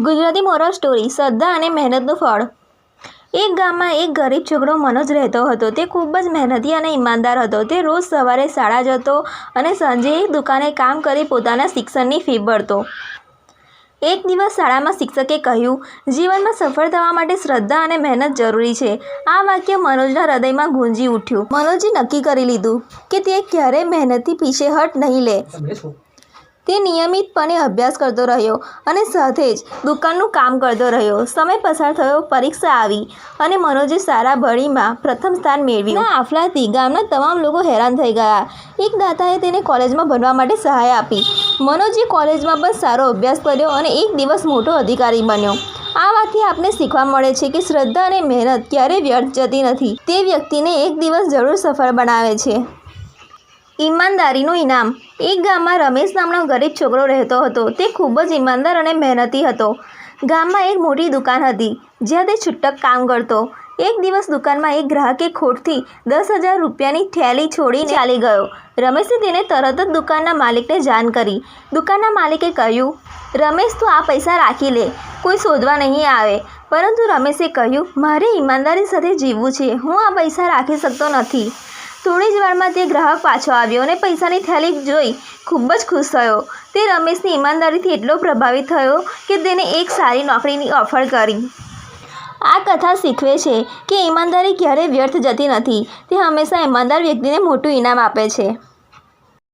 Gujarati moral story શ્રદ્ધા અને મહેનતનું ફળ. એક ગામમાં એક ગરીબ છોકરો મનોજ રહેતો હતો. તે ખૂબ જ મહેનતી અને ઈમાનદાર હતો. તે રોજ સવારે શાળા જતો અને સાંજે દુકાને કામ કરી પોતાના શિક્ષણની ફી ભરતો. એક દિવસ શાળામાં શિક્ષકે કહ્યું, જીવનમાં સફળ થવા માટે શ્રદ્ધા અને મહેનત જરૂરી છે. આ વાક્ય મનોજના હૃદયમાં ગુંજી ઉઠ્યું. મનોજે નક્કી કરી લીધું કે તે ક્યારેય મહેનતથી પીછેહટ નહીં લે. તે નિયમિતપણે અભ્યાસ કરતો રહ્યો અને સાથે જ દુકાનનું કામ કરતો રહ્યો. સમય પસાર થયો, પરીક્ષા આવી અને મનોજે સારા ભણીમાં પ્રથમ સ્થાન મેળવ્યું. ના આફલાથી ગામના તમામ લોકો હેરાન થઈ ગયા. એક દાતાએ તેને કોલેજમાં ભણવા માટે સહાય આપી. મનોજે કોલેજમાં પણ સારો અભ્યાસ કર્યો અને એક દિવસ મોટો અધિકારી બન્યો. આ વાતથી આપને શીખવા મળે છે કે શ્રદ્ધા અને મહેનત ક્યારેય વ્યર્થ જતી નથી. તે વ્યક્તિને એક દિવસ જરૂર સફળ બનાવે છે. ઈમાનદારીનું ઇનામ. એક ગામમાં રમેશ નામનો ગરીબ છોકરો રહેતો હતો. તે ખૂબ જ ઈમાનદાર અને મહેનતી હતો. ગામમાં એક મોટી દુકાન હતી, જ્યાં તે છૂટક કામ કરતો. એક દિવસ દુકાનમાં એક ગ્રાહકે ખોટથી દસ હજાર રૂપિયાની થેલી છોડીને ચાલી ગયો. રમેશે તેને તરત જ દુકાનના માલિકને જાણ કરી. દુકાનના માલિકે કહ્યું, રમેશ, તું આ પૈસા રાખી લે. કોઈ શોધવા નહીં આવે. પરંતુ રમેશે કહ્યું, મારે ઈમાનદારી સાથે જીવવું છે. હું આ પૈસા રાખી શકતો નથી. થોડી જ વારમાં તે ગ્રાહક પાછો આવ્યો અને પૈસાની થેલી જોઈ ખૂબ જ ખુશ થયો. તે રમેશની ઈમાનદારીથી એટલો પ્રભાવિત થયો કે તેને એક સારી નોકરીની ઓફર કરી. આ કથા શીખવે છે કે ઈમાનદારી ક્યારેય વ્યર્થ જતી નથી. તે હંમેશા ઈમાનદાર વ્યક્તિને મોટું ઇનામ આપે છે.